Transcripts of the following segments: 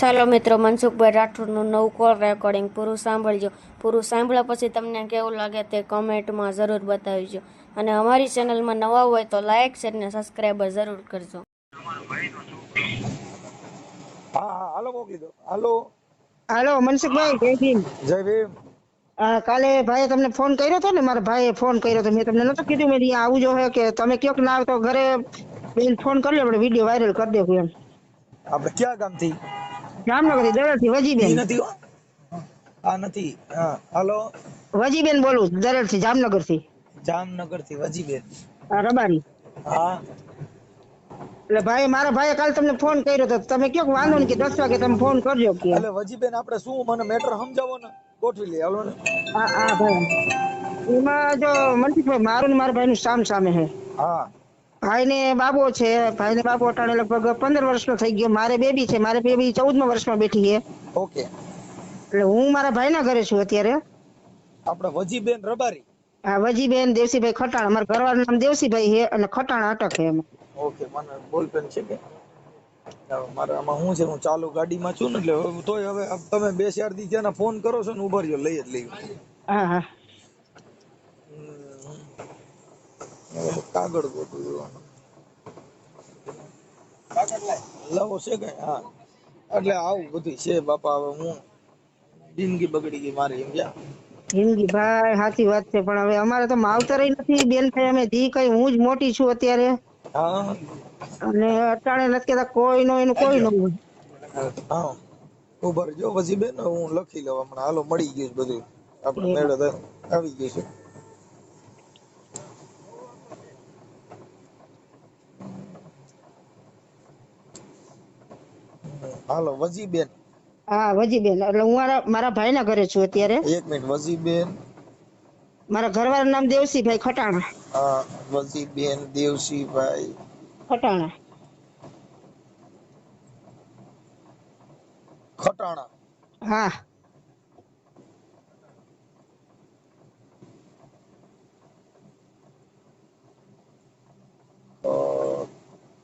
ચાલો મિત્રો મનસુખભાઈ રાઠોડનું નવું કોલ રેકોર્ડિંગ પૂરું સાંભળજો. પૂરું સાંભળ્યા પછી તમને કેવું લાગે તે કમેન્ટમાં જરૂર બતાવજો. અને અમારી ચેનલમાં નવા હોય તો લાઇક શેર ને સબસ્ક્રાઈબર જરૂર કરજો. હા હા હાલો મોકલી દો. હાલો. હાલો મનસુખભાઈ જય ભીમ. જય ભીમ. કાલે ભાઈએ તમને ફોન કર્યો હતો ને મારા ભાઈએ ફોન કર્યો હતો મેં તમને નતો કીધું મેં અહીંયા આવું જો હે કે તમે ક્યાંક ના આવતો ઘરે બેન ફોન કરી લે આપણે વીડિયો વાયરલ કરી દેવું એમ. આપણે ક્યાં ગામથી? જામનગરથી દરડથી થી વજીબેન નથી આ નથી. હાલો. વજીબેન બોલું દરડથી થી જામનગરથી વજીબેન. હા રબારી. હા. એટલે ભાઈ મારા ભાઈએ કાલે તમને ફોન કર્યો તો તમે કયો વાંધો નહીં કે દસ વાગે તમે ફોન કરજો કે. એટલે વજીબેન આપણે શું મને મેટર સમજાવો ને? ગોઠવી લઈએ. હાલો ને. હા હા ભાઈ. એમાં જો મનસુખભાઈ મારું ને મારા ભાઈનું સામ સામે છે હા. ભાઈને બાબો છે ભાઈને બાબો અટાણે લગભગ પંદર વર્ષનો થઈ ગયો. મારે બેબી છે મારે બેબી ચૌદમા વર્ષમાં બેઠી છે. ઓકે. એટલે હું મારા ભાઈના ઘરે છું અત્યારે. આપણે વજીબેન રબારી. હા વજીબેન દેવસીભાઈ ખટાણ. મારા ઘરવાળાનું નામ દેવસીભાઈ છે અને ખટાણ અટક છે એમાં. ઓકે મને બોલપેન છે કે? મારે આમાં હું છે હું ચાલુ ગાડીમાં છું ને એટલે તોય હવે તમે બે ચાર દી ત્યાંના ફોન કરો છો ને ઊભા રહ્યો લઈ જ લઈ હા હા હવે કાગળ ગોતું. લાવો છે કઈ? હા. એટલે આવું બધું છે બાપા હવે હું જિંદગી બગડી ગઈ મારી એમ ગયા જિંદગી ભાઈ સાચી વાત છે પણ હવે અમારે તો માવતર નથી બેન થઈ અમે જી કઈ હું જ મોટી છું અત્યારે. હા. અને અટાણે નથી કેતા કોઈ નો એનું કોઈ નો હા. ઉભર જો પછી બેન હું લખી લઉં હમણાં. હાલો મળી ગયું છે બધું આપણે મેળો આવી ગયું છે. હાલો વજીબેન. હા વજીબેન. એટલે હું મારા મારા ભાઈના ઘરે છું અત્યારે. એક મિનિટ વજીબેન. મારા ઘરવાળાનું નામ દેવસીભાઈ ખટાણા. હા વજીબેન દેવસીભાઈ. ખટાણા. ખટાણા. હા.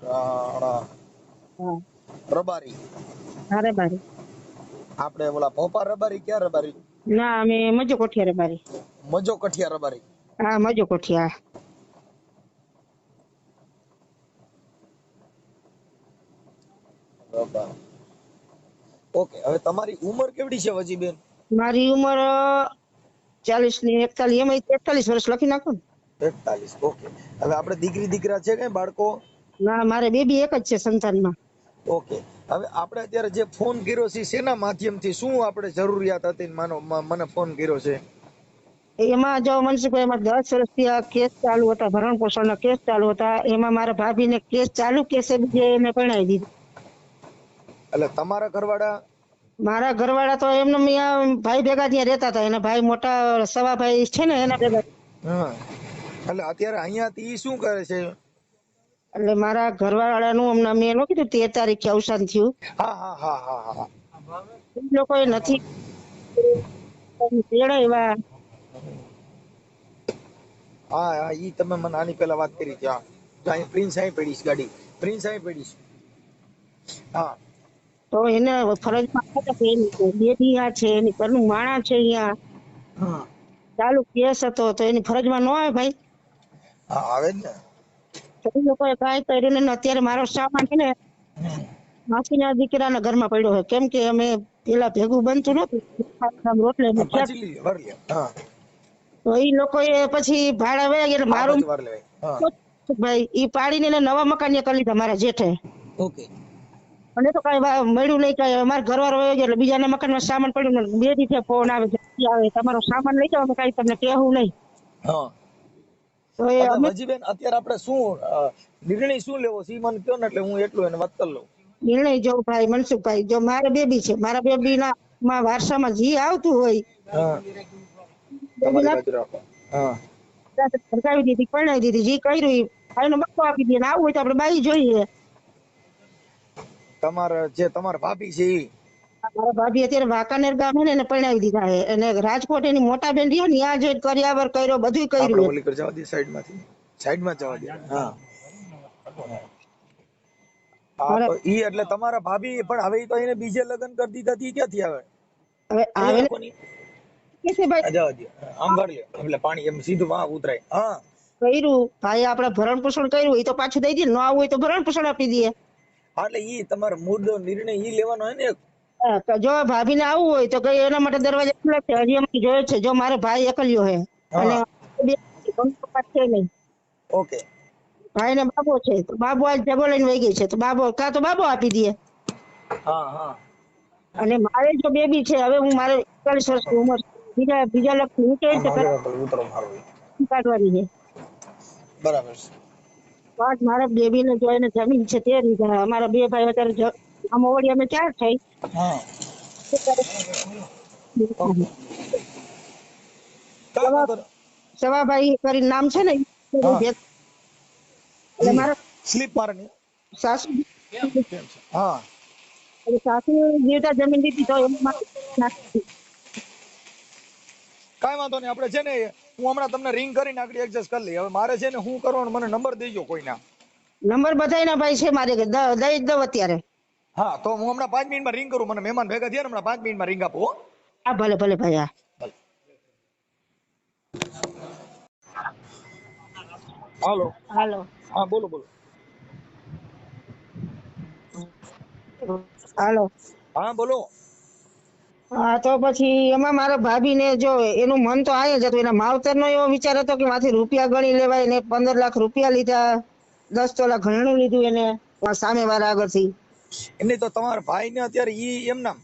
ખટાણા. રબારી. બારી આપણે ઓલા ભોપા રબારી ક્યાં રબારી? ના અમે મજો કોઠિયા રબારી. મજો કઠિયા રબારી. હા મજો કોઠિયા. ઓકે હવે તમારી ઉંમર કેવડી છે વજીબેન મારી ઉંમર ચાલીસની એકતાલીસ. એમાં એકતાલીસ વર્ષ લખી નાખો ને. એકતાલીસ ઓકે. હવે આપણે દીકરી દીકરા છે કઈ બાળકો? ના મારે બેબી એક જ છે સંતાનમાં. ઓકે. હવે આપણે અત્યારે જે ફોન કર્યો છે શેના માધ્યમથી શું આપણે જરૂરિયાત હતી માનો મને ફોન કર્યો છે? એમાં જો મનસુખભાઈ એમાં દસ વર્ષથી આ કેસ ચાલુ હતા ભરણ પોષણના કેસ ચાલુ હતા એમાં મારા ભાભીને કેસ ચાલુ કેસે બીજે એને પરણાવી દીધી. એટલે તમારા ઘરવાળા? મારા ઘરવાળા તો એમને ભાઈ ભેગા ત્યાં રહેતા હતા એના ભાઈ મોટા સવા ભાઈ છે ને એના ભેગા. હા. એટલે અત્યારે અહીંયા થી શું કરે છે? એટલે મારા ઘરવાળાનું હમણાં મેં એનું કીધું તેર તારીખે અવસાન થયું. લોકો નથી એવા. હા હા ઈ તમે મને આની પહેલા વાત કરી હતી હા. પ્રિન્સ અહીં પડીશ ગાડી. પ્રિન્સ અહીં પડીશ હા. તો એને એની બેબી આ છે એની ઘરનું માણા છે અહીંયા. હા. ચાલુ કેસ હતો તો એની ફરજમાં ન આવે ભાઈ. હા આવે જ ને. એ લોકોએ કાંઈ કર્યું નહીં અત્યારે મારો સામાન છે ને માસીના દીકરાના ઘરમાં પડ્યો છે કેમ કે અમે પેલા ભેગું બનતું નતું રોટલે તો એ લોકોએ પછી ભાડા વયા ગયા મારું ભાઈ ઈ પાડીને નવા મકાન કરી લીધા મારા જેઠે. ઓકે. અને તો કઈ વા- મળ્યું નહીં કઈ. અમારા ઘરવાળો વયો ગયો એટલે બીજાના મકાનમાં સામાન પડ્યું ને બે દિવસે ફોન આવે છે આવે તમારો સામાન લઈ જાઓ કઈ તમને કહેવું નહીં. હા. તો એ હવે અત્યારે આપણે શું નિર્ણય શું લેવો? છે મને કહો ને એટલે હું એટલું એને વાત કરી લઉં. નિર્ણય જો ભાઈ મનસુખભાઈ જો મારે બેબી છે. મારા બેબી ના માં વારસામાં જી આવતું હોય સરકાવી દીધી પરણાવી દીધી જે કર્યું ભાઈનો બક્કો આપી દે આવું હોય તો આપણે બાઈ જોઈએ. તમારે જે તમારા ભાભી છે મારા ભાભી અત્યારે વાંકાનેર ગામે ને એને પરણાવી દીધા છે અને રાજકોટ એની મોટા બેન રહ્યો ને ત્યાં જઈને કર્યાવર કર્યો બધું આપણે કર્યું ઓલી કર જવા દે જવા દે હા. હા ઈ એટલે તમારા ભાભી પણ હવે તો એને બીજે લગ્ન કરી દીધા તી ક્યાંથી આવે? હવે આવે ને કોની? કે છે ભાઈ આ જાઓ દ્યો. આમ ભરી એટલે પાણી એમ સીધું વાહ ઉતરાય. હા. કર્યું. ભાઈ આપણે ભરણ પોષણ કર્યું એ તો પાછું દઈ દે ન આવું હોય તો ભરણ પોષણ આપી દઈએ. એટલે ઈ તમારો મુદ્દો નિર્ણય ઈ લેવાનો હોય ને જો ભાભીને આવવું હોય તો કઈ એના માટે દરવાજા ખુલ્લા છે? હજી અમે જોયો છે જો મારો ભાઈ એકલ્યો છે અને ઓકે ભાઈ ને બાબો છે તો બાબો આજ જગો લઈને વહી ગઈ છે તો બાબો કા તો બાબો આપી હા અને મારે જો બેબી છે હવે હું મારે એકતાલીસ વર્ષની ઉંમર બીજા બીજા લક્ષ હું કેવી મારે તો ઉતરો મારો ઈ. કાઢવાની છે. બરાબર છે. પાંચ મારા બેબી ને જો એને જમીન છે તે રીતે અમારા બે ભાઈ અત્યારે જ- ઓવડી અમે ચાર થઈ. સવાભાઈ કરી નામ છે ને એટલે મારા સ્લીપ મારની. સાસુ હા. સાસુ જીવતા જમીન લીધી તો એમાં. કાંઈ વાંધો નહીં. આપણે છે ને હું હમણાં તમને રિંગ કરીને આગળ એડજસ્ટ કરી લઈ હવે મારે છે ને હું કરવાનું મને નંબર દેજો કોઈના. નંબર બધાયના ભાઈ છે મારે દઈ દઉં અત્યારે. હા તો હું હમણાં પાંચ મિનિટમાં રિંગ કરું મને મહેમાન ભેગા થયા ને હમણાં પાંચ મિનિટમાં રિંગ આપો હા. ભલે ભલે ભાઈ હા. હાલો. હાલો. હા બોલો બોલો. હાલો. હા બોલો. હા તો પછી એમાં મારા ભાભીને જો એનું મન તો આય જ હતું એના માવતરનો એવો વિચાર હતો કે માથી રૂપિયા ગણી લેવાય ને પંદર લાખ રૂપિયા લીધા દસ તોલા ઘણું લીધું એને સામે વાળા આગળથી. એમને તો તમારા ભાઈ ને અત્યારે ઈ એમના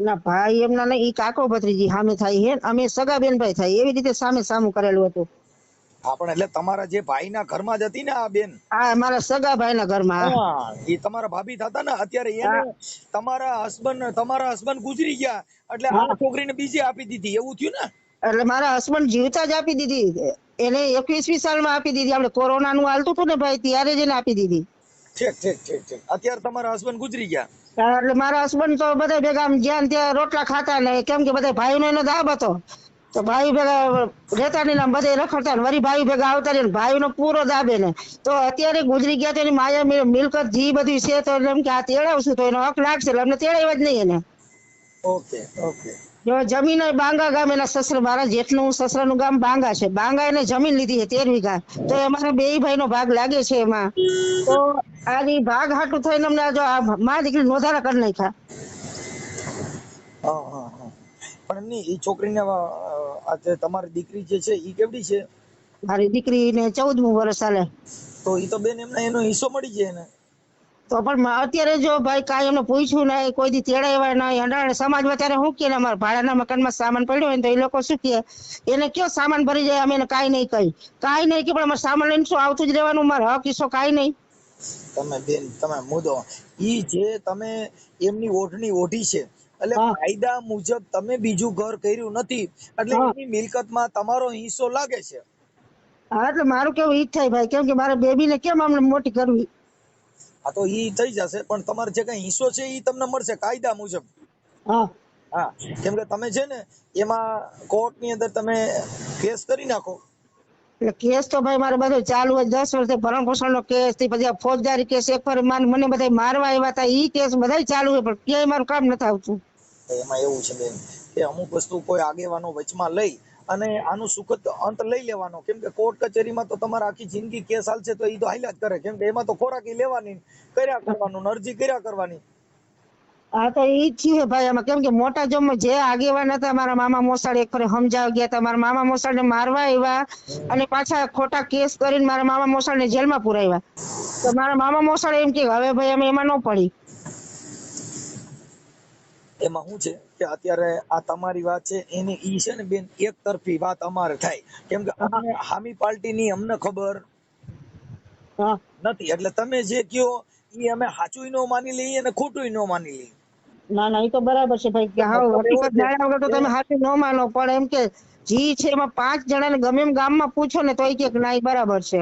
ના ભાઈ એમના ને ઈ કાકો ભત્રીજી સામે થાય હે અમે સગા બેન ભાઈ થાય એવી રીતે સામે સામું કરેલું હતું. હા પણ એટલે તમારા જે ભાઈ ના ઘરમાં જ હતી ને આ બેન? હા મારા સગા ભાઈના ઘરમાં. એ તમારા ભાભી થતા ને અત્યારે એને તમારા હસબન્ડ તમારા હસબન્ડ ગુજરી ગયા એટલે આ છોકરીને બીજી આપી દીધી એવું થયું ને? એટલે મારા હસબન્ડ જીવતા જ આપી દીધી. એને એકવીસમી સાલમાં આપી દીધી આપણે કોરોના નું હાલતું હતું ને ભાઈ ત્યારે જ એને આપી દીધી. ઠીક ઠીક ઠીક ઠીક. અત્યારે તમારા હસબન્ડ ગુજરી ગયા? એટલે મારા હસબન્ડ તો બધા ભેગા જ્યાં ત્યાં રોટલા ખાતા ને કેમ કે બધા ભાઈનો એનો દાબ હતો. તો ભાઈ ભેગા રહેતા નહીં ને આમ બધે રખડતા ને વળી ભાઈ ભેગા આવતા ને ભાઈનો પૂરો દાબે ને. તો અત્યારે ગુજરી ગયા તો એની માયા મિલકત જી બધી છે તો એમ કે આ તેડાવશું તો એનો હક લાગશે એટલે અમને તેડાવ્યા જ નહીં એને. Okay okay. જમીન બાંગા ગામ એના સસરા મારા જેઠનું સસરાનું ગામ બાંગા છે. બાંગા એને જમીન લીધી છે તેર વીઘા તો અમારા બે ભાઈનો ભાગ લાગે છે એમાં. તો આની ભાગ હાટું થઈને અમને આ જો આ મા દીકરી નોંધારા કરી નાખ્યા. પણ નહીં એ છોકરીને આજે તમારી દીકરી જે છે એ કેવડી છે? મારી દીકરીને ચૌદમું વર્ષ ચાલે તો એ તો બેન એમને એનો હિસ્સો મળી જાય ને. તો પણ અત્યારે જો ભાઈ કાંઈ એમને પૂછ્યું નહીં કોઈ દી તેડાવ્યા નહીં અંડાણે સમાજમાં ત્યારે શું કે અમારા ભાડાના મકાનમાં સામાન પડ્યો હોય તો એ લોકો શું કહે? એને કયો સામાન ભરી જાય અમે એને કાંઈ નહીં કહી. કાંઈ નહીં કે પણ અમારે સામાન લઈને શું આવતું જ રહેવાનું? મારો હક હિસ્સો કાંઈ નહીં. તમે બેન તમે મુદ્દો ઈ જે તમે એમની ઓઢણી ઓઢી છે. એટલે. કાયદા મુજબ તમે બીજું ઘર કર્યું નથી. એટલે. એની મિલકતમાં તમારો હિસ્સો લાગે છે. હા એટલે મારું કેવું ઈ થાય ભાઈ. કેમ કે બેબી બેબીને કેમ અમને મોટી કરવી? આ તો ઈ થઈ જશે પણ તમારે જે કઈ હિસ્સો છે ઈ તમને મળશે કાયદા મુજબ. હા. હા. કેમ કે તમે છે ને એમાં કોર્ટની અંદર તમે કેસ કરી નાખો. એટલે કેસ તો ભાઈ મારે બધું ચાલુ હોય દસ વર્ષથી ભરણ પોષણનો કેસથી પછી ફોજદારી કેસ એક ફર માન- મને બધા મારવા આવ્યા હતા ઈ કેસ બધા ચાલુ હોય પણ ક્યાંય મારું કામ નથી આવતું. એમાં એવું છે બેન કે અમુક વસ્તુ કોઈ આગેવાનો વચમાં લઈ અને આનું સુખદ અંત લઈ લેવાનો. કેમ કે કોર્ટ કચેરીમાં તો તમારે આખી જિંદગી કેસ હાલશે તો એ તો હાલ્યા જ કરે. કેમ કે એમાં તો ખોરાકી લેવાની, કર્યા કરવાનું અરજી કર્યા કરવાની. હા, તો જ છે ભાઈ આમાં. કેમ કે મોટા જમ જે આગેવાન હતા, મારા મામા મોસાળ એક ફરે સમજાવી ગયા હતા. મારા મામા મોસાળ ને મારવા આવ્યા અને પાછા ખોટા કેસ કરીને મારા મામા મોસાળ ને જેલમાં પુરાવ્યા. તો મારા મામા મોસાળ એમ કે, હવે ભાઈ અમે એમાં ન પડી. એમાં શું છે કે અત્યારે આ તમારી વાત છે એની ઈ છે ને બેન એક તરફી વાત અમારે થાય. કેમ કે અમને હામી પાર્ટીની અમને ખબર હા. નથી. એટલે તમે જે કયો ઈ અમે સાચું નો માની લઈએ અને ખોટું નો માની લઈએ. ના ના એ તો બરાબર છે ભાઈ કે હા હકીકત જાણ્યા વગર તો તમે સાચું ન માનો પણ એમ કે જી છે એમાં પાંચ જણાને ગમે એમ ગામમાં પૂછો ને તો એ કે ના બરાબર છે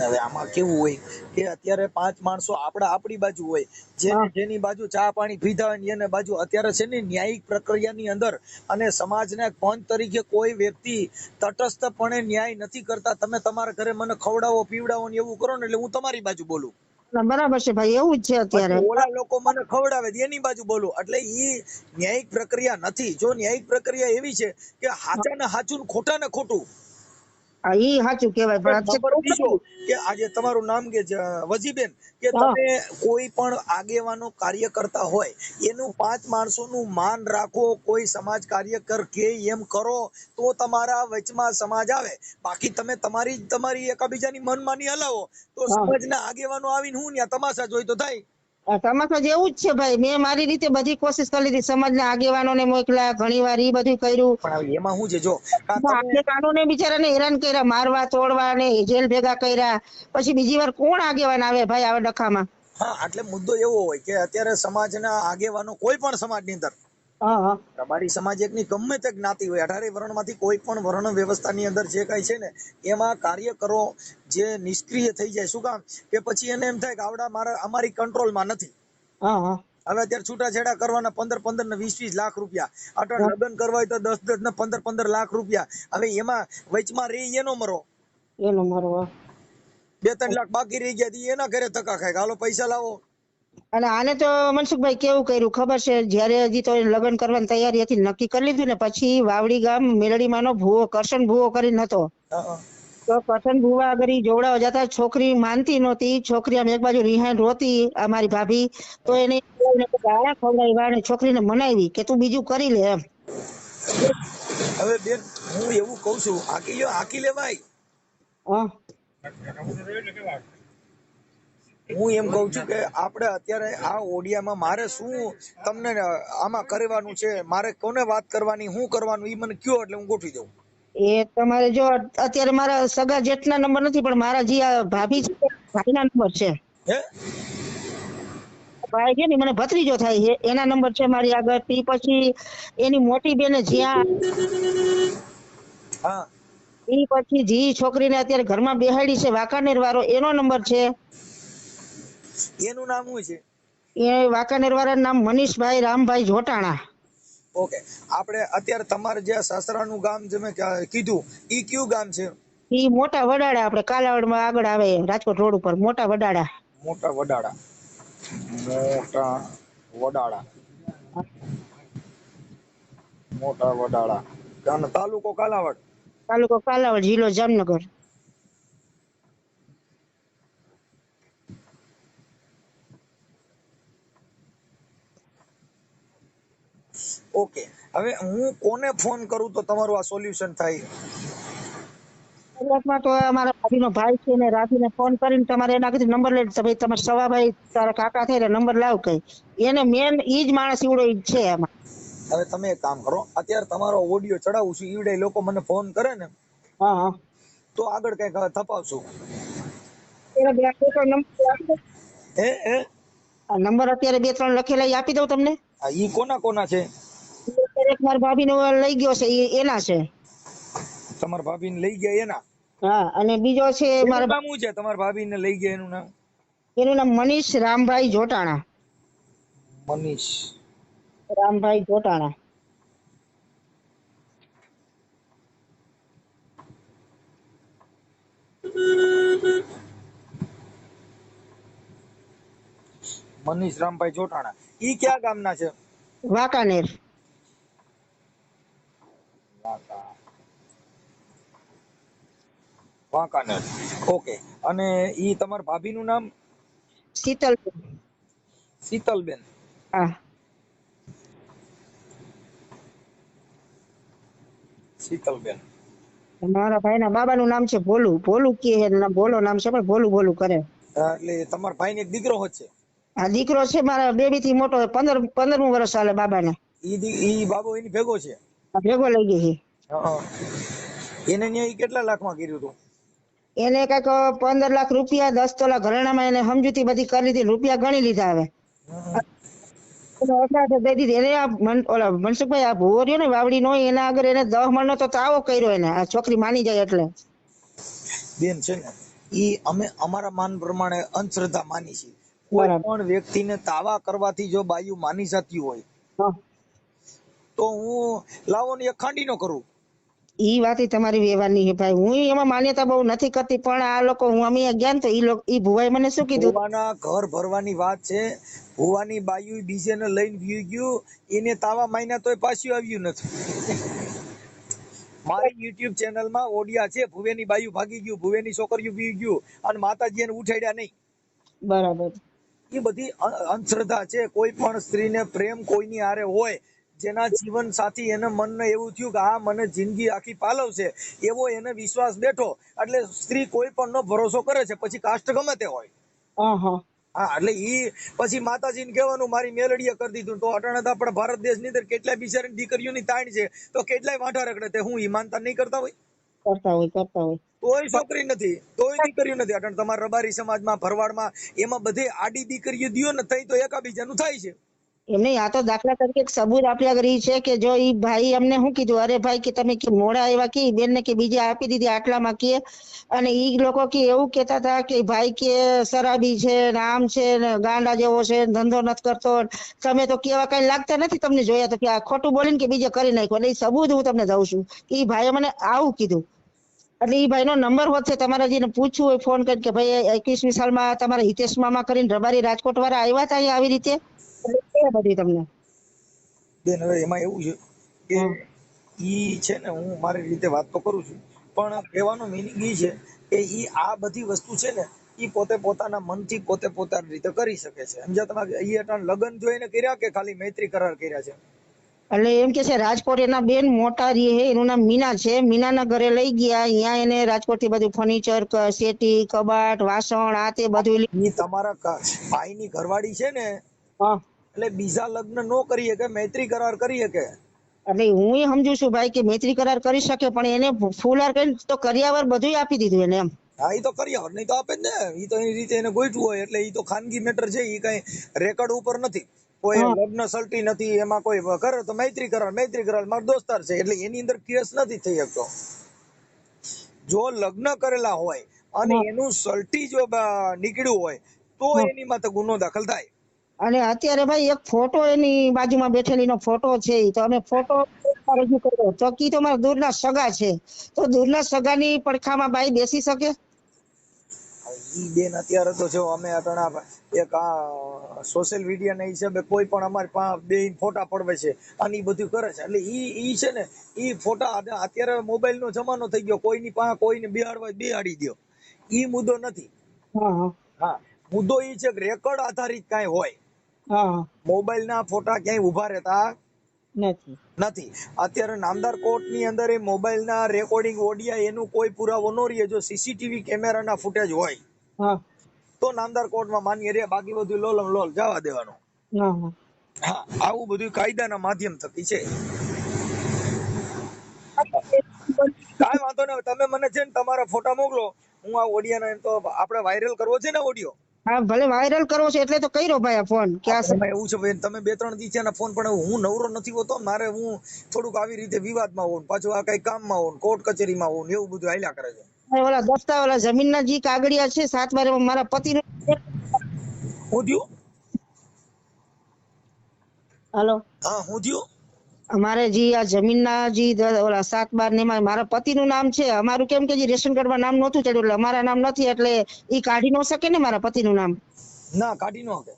હવે આમાં કેવું હોય કે અત્યારે પાંચ માણસો આપડા આપણી બાજુ હોય જે જેની બાજુ ચા પાણી પીધા હોય એને બાજુ અત્યારે છે ને ન્યાયિક પ્રક્રિયાની અંદર અને સમાજના પંચ તરીકે કોઈ વ્યક્તિ તટસ્થપણે ન્યાય નથી કરતા. તમે તમારા ઘરે મને ખવડાવો પીવડાવો ને એવું કરો ને એટલે હું તમારી બાજુ બોલું. બરાબર છે ભાઈ એવું જ છે અત્યારે. ઓલા લોકો મને ખવડાવે એની બાજુ બોલું. એટલે ઈ ન્યાયિક પ્રક્રિયા નથી. જો ન્યાયિક પ્રક્રિયા એવી છે કે હાચા ને હાચું ખોટા ને ખોટું. ઈ સાચું કહેવાય પણ કે આજે તમારું નામ કે વજીબેન કે તમે કોઈ પણ આગેવાનો કાર્ય કરતા હોય એનું પાંચ માણસોનું માન રાખો કોઈ સમાજ કાર્યકર કે એમ કરો તો તમારા વચમાં સમાજ આવે. બાકી તમે તમારી તમારી એકાબીજાની મનમાની હલાવો. તો. સમાજના આગેવાનો આવીને હું ત્યાં તમાશા જોઈ તો થાય. તમાશા જેવું જ છે ભાઈ. મેં મારી રીતે બધી કોશિશ કરી લીધી સમાજના આગેવાનોને મોકલા ઘણી વાર ઈ બધું કર્યું. પણ એમાં શું છે જો? આગેવાનોને બિચારાને હેરાન કર્યા. મારવા તોડવા ને જેલ ભેગા કર્યા. પછી બીજી વાર કોણ આગેવાન આવે ભાઈ આવા ડખામાં? હા એટલે મુદ્દો એવો હોય કે અત્યારે સમાજના આગેવાનો કોઈ પણ સમાજની અંદર હા હા. રબારી સમાજ એકની ગમે તે જ્ઞાતિ હોય અઢારે વર્ણમાંથી કોઈ પણ વર્ણ વ્યવસ્થાની અંદર જે કાંઈ છે ને એમાં કાર્યકરો જે નિષ્ક્રિય થઈ જાય. શું કામ? કે પછી એને એમ થાય કે આવડા મારા અમારી કંટ્રોલમાં નથી. હવે અત્યારે છૂટાછેડા કરવાના પંદર પંદર ને વીસ વીસ લાખ રૂપિયા. અટલ લગ્ન કરવા હોય તો દસ દસ ને પંદર પંદર લાખ રૂપિયા. હવે એમાં વચમાં રે એનો મરો. એનો મરો બે ત્રણ લાખ બાકી રહી ગયા એના ઘરે ધક્કા ખાય હાલો પૈસા લાવો. અને આને તો મનસુખભાઈ કેવું કર્યું? ખબર છે જયારે હજી તો લગ્ન કરવાની તૈયારી હતી નક્કી કરી લીધું ને પછી વાવડી ગામ મેલડીમાંનો ભૂવો કરશન ભૂવો કરીને હતો. તો કરશન ભૂવા આગળ ઈ જતા છોકરી માનતી નહોતી છોકરી આમ એક બાજુ રિહાઈન રોતી અમારી ભાભી. તો એને ગાળા ખવડાવ્યા અને છોકરીને મનાવી કે તું બીજું કરી લે એમ. હવે બેન હું એવું કઉ છું આકી લ્યો હાકી લેવાય. હા. હું એમ કઉ છું કે આપણે અત્યારે આ ઓડિયામાં મારે શું તમને આમાં કરવાનું છે મારે કોને વાત કરવાની શું કરવાનું એ મને કયો એટલે હું ગોઠવી દઉં. એ તમારે જો અત્યારે મારા સગા જેટલા નંબર નથી પણ મારા જે ભાભી છે ભાઈના નંબર છે. ભાઈ છે ને મને ભત્રીજો થાય છે એના નંબર છે મારી આગળ ઈ પછી એની મોટી બેને જ્યાં હા. એ પછી જી છોકરીને અત્યારે ઘરમાં બેહાડી છે વાંકાનેર વાળો એનો નંબર છે. એનું નામ શું છે? એ વાંકાનેર વાળાનું નામ મનીષભાઈ રામભાઈ જોટાણા. ઓકે આપણે અત્યારે તમારે જે સાસરાનું ગામ જે મેં કીધું ઈ કયું ગામ છે? ઈ મોટા વડાડા આપણે કાલાવડમાં આગળ આવે રાજકોટ રોડ ઉપર મોટા વડાડા મોટા વડાડા મોટા વડાડા મોટા વડાડા તાલુકો કાલાવડ? તાલુકો કાલાવડ જિલ્લો જામનગર. ઓકે હવે હું કોને ફોન કરું તો તમારું આ સોલ્યુશન થાય? શરૂઆતમાં તો અમારા ભાભીનો ભાઈ છે ને રાધીને ફોન કરીને તમારે એના આગળથી નંબર લઈ તો ભાઈ તમે સવા ભાઈ તારા કાકા થઈ નંબર લાવ કઈ. એને મેન ઈ જ માણસ ઈવડો ઈ છે એમાં હવે તમે એક કામ કરો અત્યારે તમારો ઓડિયો ચડાવું છું ઈવડે લોકો મને ફોન કરે ને હા હા. તો આગળ કંઈક થપાવશું નંબર અત્યારે બે ત્રણ લખેલા આપી દઉં તમને. આ ઈ કોના કોના છે? એક મારા ભાભીનો લઈ ગયો છે એના છે. તમારા ભાભીને લઈ ગયા એના? હા અને બીજો છે મારા નામ શું છે? તમારા ભાભીને લઈ ગયા એનું નામ? એનું નામ મનીષ રામભાઈ જોટાણા. મનીષ. રામભાઈ જોટાણા. મનીષ રામભાઈ જોટાણા. ઈ ક્યાં ગામના છે? વાંકાનેર. વાંકાનેર. ઓકે. અને ઈ તમારા ભાભીનું નામ? શીતલ શીતલબેન. હા. શીતલબેન. મારા ભાઈના બાબાનું નામ છે ભોલુ. ભોલુ કે ના ભોલો નામ છે પણ ભોલું ભોલું કરે. એટલે તમારા ભાઈને એક દીકરો છે? આ દીકરો છે મારા બેબી થી મોટો પંદર પંદરમું વર્ષ ચાલે બાબાને. ઈ દી- ઈ બાબો એની ભેગો છે? ભેગો લઈ ગઈ છે એને ન્યાય કેટલા લાખમાં કર્યું હતું? એને કંઈક પંદર લાખ રૂપિયા દસ તોલા ઘરેણામાં એને સમજૂતી બધી કરી દીધી રૂપિયા ગણી લીધા હવે. એને એટલા તો દઈ દીધી. એને ઓલા મનસુખભાઈ આ ભૂવો રહ્યો ને વાવડી નો એના આગળ એને દહ મણનો તો તાવો કર્યો એને. આ છોકરી માની જાય એટલે. બેન છે ને ઈ અમે અમારા માન પ્રમાણે અંધશ્રદ્ધા માની છે કોઈ. પણ વ્યક્તિને તાવા કરવાથી જો બાયુ માની જતી હોય. તો હું લાવો ને ખાંડી નો કરું. ઈ વાત તમારી વ્યવહારની છે ભાઈ. હું એમાં માન્યતા બહુ નથી કરતી પણ આ લોકો હું અમે અજ્ઞાન તો ઈ લોકો ઈ ભુવાએ મને શું કીધું? ભુવાના ઘર ભરવાની વાત છે. ભુવાની બાયુ બીજેને લઈને વી ગયું. એને તાવા માયના તોય પાછું આવ્યું નથી. મારી યુટ્યુબ ચેનલમાં ઓડિયા છે ભુવેની બાયુ ભાગી ગયું ભુવેની છોકરીઓ પી ગયું અને માતાજી એને ઉઠાડ્યા નહીં. બરાબર. એ બધી અંધશ્રદ્ધા છે. કોઈ પણ સ્ત્રીને પ્રેમ કોઈની હારે હોય જેના જીવન સાથી એને મનને એવું થયું કે આ મને જિંદગી આખી પાલવશે એવો એને વિશ્વાસ બેઠો. એટલે સ્ત્રી કોઈ પણ નો ભરોસો કરે છે પછી કાસ્ટ ગમે તે હોય. હા એટલે ઈ પછી માતાજીને કહેવાનું મારી મેલડીએ કરી દીધું. તો અટાણે તો આપણા ભારત દેશની અંદર કેટલાય બિચારી દીકરીઓની તાણ છે તો કેટલાય વાંઢા રખડે તે હું ઈમાનતા નહીં કરતા હોય? કરતા હોય કરતા હોય. તોય છોકરી નથી તોય દીકરીઓ નથી. અટાણે તમારા રબારી સમાજમાં ભરવાડમાં એમાં બધે આડી દીકરીઓ દિયો ને થઈ તો એકાબીજાનું થાય છે. એમ નહીં આ તો દાખલા તરીકે સબૂત આપ્યા કરી છે કે જો ઈ ભાઈ અમને શું કીધું? અરે ભાઈ કે તમે કે મોડા એવા કે બેન ને કે બીજે આપી દીધી આટલામાં કે? અને ઈ લોકો કે એવું કેતા હતા કે ભાઈ કે શરાબી છે ને છે ને ગાંડા જેવો છે ધંધો નથી કરતો તમે તો કેવા કઈ લાગતા નથી તમને જોયા તો કે આ ખોટું બોલીને કે બીજે કરી નાખ્યો. એટલે ઈ સબૂત હું તમને દઉં છું એ ભાઈએ મને આવું કીધું. એટલે ભાઈ ભાઈનો નંબર હોત છે તમારે જેને પૂછવું હોય ફોન કરીને કે ભાઈ એકવીસમી સાલમાં તમારા હિતેશ મામા કરીને રબારી રાજકોટ વાળા આવ્યા હતા આવી રીતે? તમને? બેન હવે એમાં એવું છે કે ઈ છે ને હું મારી રીતે વાત તો કરું છું પણ કહેવાનો મિનિંગ ઈ છે કે ઈ આ બધી વસ્તુ છે ને ઈ પોતે પોતાના મનથી પોતે પોતાની રીતે કરી શકે છે. સમજ્યા તમે? ઈ અટાણ લગ્ન જોઈને કર્યા કે ખાલી મૈત્રી કરાર કર્યા છે? એટલે એમ કે છે રાજકોટ એના બેન મોટા રે હે એનું નામ મીના છે. મીનાના ઘરે લઈ ગયા અહીંયા એને રાજકોટથી બધું ફર્નિચર શેટી કબાટ વાસણ આ તે બધું તમારા ભાઈ ની ઘરવાળી છે ને હા. એટલે બીજા લગ્ન નો કરી શકે મૈત્રી કરાર કરી શકે. એટલે હું એ સમજુ છું ભાઈ કે મૈત્રી કરાર કરી શકે પણ એને ફૂલાર કરીને તો કર્યાવર બધું આપી દીધું એને એમ. હા એ તો કર્યા નહીં તો આપે જ ને. એ તો એની રીતે એને ગોઠવું હોય એટલે એ તો ખાનગી મેટર છે એ કઈ રેકોર્ડ ઉપર નથી. કોઈ લગ્ન સલટી નથી એમાં કોઈ કરે તો મૈત્રી કરાર મૈત્રી કરાર મારો દોસ્તાર છે એટલે એની અંદર કેસ નથી થઈ શકતો. જો લગ્ન કરેલા હોય અને એનું સલટી જો નીકળ્યું હોય તો એની માથે ગુનો દાખલ થાય. અને અત્યારે ભાઈ એક ફોટો એની બાજુમાં બેઠેલીનો ફોટો છે તો અમે ફોટો રજૂ કર્યો? તો કી તો મારા દૂરના સગા છે. તો દૂરના સગાની પડખામાં બાઈ બેસી શકે? ઈ બેન અત્યારે તો જો અમે અટણા એક આ સોશિયલ મીડિયા ના હિસાબે કોઈ પણ અમારી પાસે બે ફોટા પડવે છે. અને ઈ બધું કરે છે. એટલે ઈ ઈ છે ને ઈ ફોટા અત્યારે મોબાઈલ નો જમાનો થઈ ગયો. કોઈની પાસે કોઈને બેહાડવા બિહાડી દ્યો. ઈ મુદ્દો નથી. હા હા. મુદ્દો ઈ છે કે રેકોર્ડ આધારિત કાંઈ હોય. મોબાઈલ ના ફોટા ક્યાંય ઊભા રહેતા નથી. નથી. અત્યારે નામદાર કોર્ટની અંદર એ મોબાઈલ ના રેકોર્ડિંગ ઓડિયા એનું કોઈ પુરાવો ન રહે જો સીસીટીવી કેમેરા ના ફૂટેજ હોય. તો નામદાર કોર્ટમાં માન્ય રે બાકી બધું લોલમ લોલ જવા દેવાનું. હા આવું બધું કાયદાના માધ્યમ થકી છે. કાંઈ વાંધો નહીં તમે મને છે ને તમારા ફોટા મોકલો. હું આ ઓડિયાનો એમ તો આપણે વાયરલ કરવો છે ને ઓડિયો? હા ભલે વાયરલ કરવો છે એટલે તો કર્યો ભાઈ આ ફોન કે આ એવું છે ભાઈ તમે બે ત્રણ દી ના ફોન પણ હું નવરો નથી હોતો મારે હું થોડુંક આવી રીતે વિવાદમાં હોઉં પાછું આ કઈ કામમાં હોઉં કોર્ટ કચેરીમાં હોઉં ને એવું બધું હાલ્યા કરે છે. ઓલા દસ્તા ઓલા જમીનના જે કાગળિયા છે સાત બાર મારા પતિનું હું થયું? હાલો. હા હું થયું? અમારે જે આ જમીનના જે ઓલા સાત બાર ને મારા પતિનું નામ છે. અમારું કેમ કે જે રેશન કાર્ડમાં નામ નહોતું ચડ્યું એટલે અમારા નામ નથી એટલે ઈ કાઢી ન શકે ને મારા પતિનું નામ. ના કાઢી નો શકે.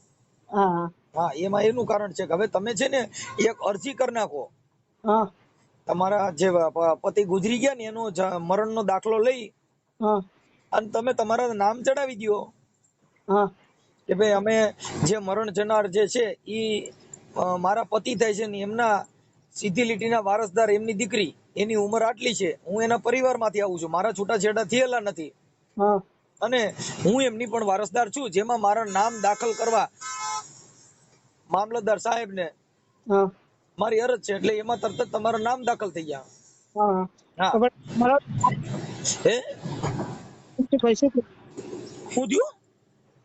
હા. હા એમાં એનું કારણ છે કે હવે તમે છે ને એક અરજી કરી નાખો. હા. તમારા જે પતિ ગુજરી ગયા ને એનો મરણ મરણનો દાખલો લઈ હા. અને તમે તમારા નામ ચડાવી દો હા. કે ભાઈ અમે જે મરણ જનાર જે છે ઈ મારા પતિ થાય છે ને એમના સીધી લીટીના વારસદાર એમની દીકરી એની ઉંમર આટલી છે હું એના પરિવારમાંથી આવું છું મારા છૂટાછેડા થયેલા નથી. અને હું એમની પણ વારસદાર છું જેમાં મારા નામ દાખલ કરવા મામલતદાર સાહેબને મારી અરજ છે એટલે એમાં તરત જ તમારું નામ દાખલ થઈ ગયા. હા. હા. શું થયું?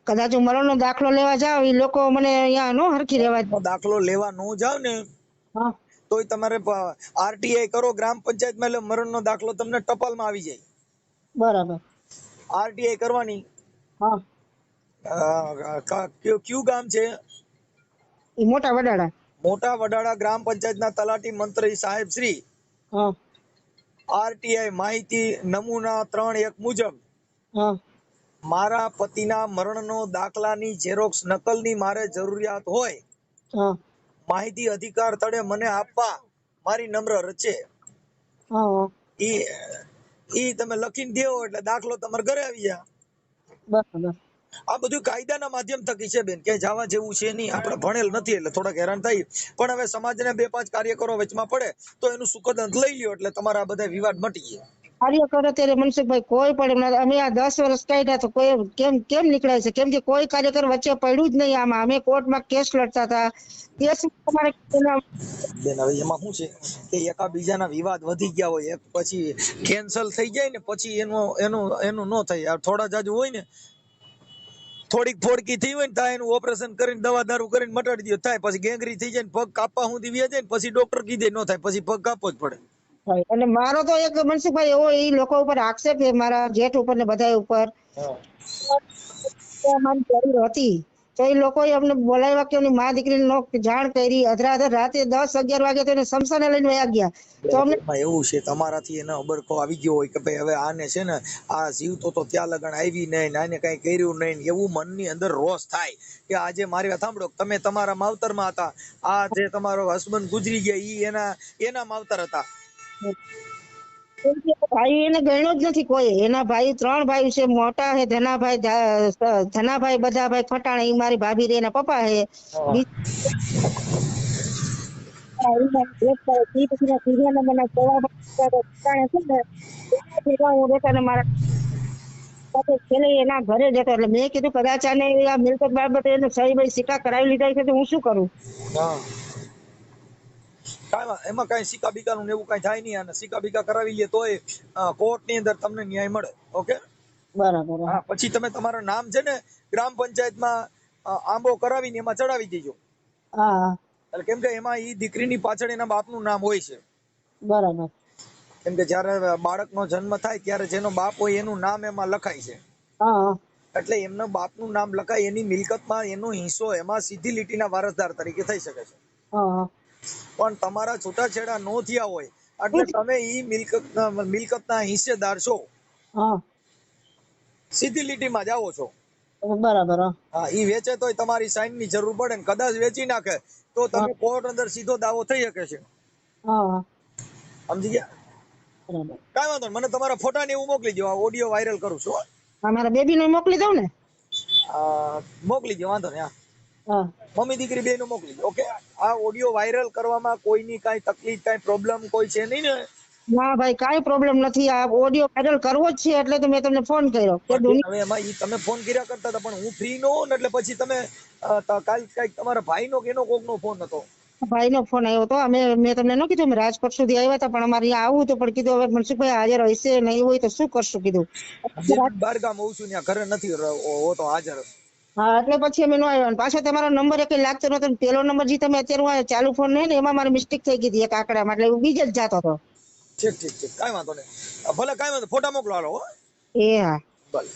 કદાચ મરણનો દાખલો લેવા જાવ એ લોકો મને અહીંયા નો હરખી રેવા દાખલો લેવા નો જાવ ને. હા. તોય તમારે આરટીઆઈ કરો ગ્રામ પંચાયતમાં એટલે મરણનો દાખલો તમને ટપાલમાં આવી જાય. બરાબર. આરટીઆઈ કરવાની. હા. કયું ગામ છે? મોટા વડાળા. મોટા વડાળા ગ્રામ પંચાયતના તલાટી મંત્રી સાહેબ શ્રી. હા. આરટીઆઈ માહિતી નમૂના ત્રણ એક મુજબ. હા. મારા પતિના મરણનો દાખલાની ઝેરોક્સ નકલની મારે જરૂરિયાત હોય. હા. માહિતી અધિકાર તળે મને આપવા મારી નમ્ર રચે. ઈ ઈ તમે લખીને દેવો એટલે દાખલો તમારે ઘરે આવી જાય. બરાબર આ બધું કાયદાના માધ્યમ થકી છે બેન. ક્યાંય જવા જેવું છે નહીં. આપણે ભણેલ નથી એટલે થોડાક હેરાન થાય પણ હવે સમાજને બે પાંચ કાર્યકરો વચમાં પડે તો એનું સુખદ અંત લઈ લ્યો એટલે તમારા બધા વિવાદ મટી જાય કાર્ય કરે ત્યારે મનસુખભાઈ કોઈ પણ અમે આ દસ વર્ષ કાઢ્યા તો કોઈ કેમ કેમ નીકળાય છે? કેમ કે કોઈ કાર્યકર વચ્ચે પડ્યું જ નહીં આમાં. અમે કોર્ટમાં કેસ લડતા હતા. કેસ હવે એમાં શું છે કે એકાબીજાના વિવાદ વધી ગયા હોય પછી કેન્સલ થઈ જાય ને પછી એનો એનું એનું ન થાય. થોડા હોય ને, થોડીક ફોડકી થઈ હોય ને એનું ઓપરેશન કરીને દવા દારૂ કરીને મટાડી દે. થાય, પછી ગેંગરી થઈ જાય ને પગ કાપવા સુધી વ્યા ને પછી ડોક્ટર કીધે ન થાય, પછી પગ કાપવો જ પડે. હોય. અને મારો તો એક મનસુખભાઈ એવો એ લોકો ઉપર આક્ષેપ છે મારા જેઠ ઉપર ને બધા ઉપર. અમારી જરૂર હતી. તો એ લોકોએ અમને બોલાવ્યા કે એમની મા દીકરીને નો જાણ કરી. અધરા અધર રાતે દસ અગિયાર વાગે તો એને સમસાને લઈને વયા ગયા. તો અમને એવું છે તમારાથી એને અબરકો આવી ગયો હોય કે ભાઈ હવે આને છે ને આ જીવતો તો ત્યાં લગન આવી નહીં આને કઈ કર્યું નહીં એવું મનની અંદર રોષ થાય કે આજે મારી વાત સાંભળો તમે તમારા માવતરમાં હતા. આ જે તમારો હસબન્ડ ગુજરી ગયા એ એના એના માવતર હતા. ભાઈ એને ગણ્યો જ નથી કોઈ. એના ભાઈ ત્રણ ભાઈ છે મોટા હે ધનાભાઈ ધનાભાઈ બધા ભાઈ ખટાણા એ મારી ભાભી રે એના પપ્પા છે. એના ઘરે જતો એટલે મેં કીધું કદાચ આને આ મિલકત બાબતે એને સહી ભાઈ સિક્કા કરાવી લીધા છે તો હું શું કરું? એમાં કઈ સિક્કા બીકાનું ને એવું કઈ થાય નહીં અને સિક્કા બીકા કરાવી લે તોય કોર્ટની અંદર તમને ન્યાય મળે. ઓકે? બરાબર હા. પછી તમે તમારું નામ છે ને ગ્રામ પંચાયતમાં આંબો કરાવીને એમાં ચડાવી દેજો. હા એટલે કેમ કે એમાં એ દીકરીની પાછળ એના બાપનું નામ હોય છે. બરાબર. કેમ કે જ્યારે બાળકનો જન્મ થાય ત્યારે જેનો બાપ હોય એનું નામ એમાં લખાય છે. હા એટલે એમના બાપનું નામ લખાય એની મિલકતમાં એનો હિસ્સો એમાં સીધી લીટીના વારસદાર તરીકે થઈ શકે છે. પણ તમારા છૂટાછેડા નો થયા હોય એટલે તમે ઈ મિલકત મિલકતના હિસ્સેદાર છો. હા. સીધી લીટીમાં જાઓ છો. બરાબર હા. ઈ વેચે તોય તમારી સાઈનની જરૂર પડે ને કદાચ વેચી નાખે તો તમે કોર્ટ અંદર સીધો દાવો થઈ શકે છે. હા સમજી ગયા? કઈ વાંધો મને તમારા ફોટા ને એવું મોકલી દો ઓડિયો વાયરલ કરું છું મારા બેબી ને મોકલી દઉં ને? મોકલી દો વાંધો હા. હા. મમ્મી દીકરી બે નું મોકલી દો ઓકે? આ ઓડિયો વાયરલ કરવામાં કોઈની કાંઈ તકલીફ કાંઈ પ્રોબ્લેમ કોઈ છે નહીં ને? ના ભાઈ કાંઈ પ્રોબ્લેમ નથી. આ ઓડિયો વાયરલ કરવો જ છે એટલે તો મેં તમને ફોન કર્યો. હવે એમાં ઈ તમે ફોન કર્યા કરતા હતા પણ હું ફ્રી નો ને એટલે પછી તમે કાલ કાંઈક તમારા ભાઈનો કે એનો કોકનો ફોન હતો? ભાઈનો ફોન આવ્યો હતો. અમે મેં તમને ન કીધું અમે રાજકોટ સુધી આવ્યા હતા પણ અમારે અહીંયા આવું હતું પણ કીધું હવે મનસુખભાઈ હાજર હશે નહીં હોય તો શું કરશું? કીધું. બાર ગામ હોઉં છું ત્યાં ઘરે નથી હોતો હાજર. હા એટલે પછી અમે નો આવ્યા. પાછો તમારો નંબર એક લાગતો નતો પેલો નંબર જે તમે અત્યારે ચાલુ ફોન નહીં ને એમાં મારી મિસ્ટેક થઈ ગઈ હતી એક આંકડામાં. એટલે હું બીજે જ જાતો હતો. ઠીક ઠીક ઠીક. કાંઈ વાંધો નહીં. ભલે કાંઈ વાંધો ફોટા મોકલો હાલો હો. એ હા. ભલે.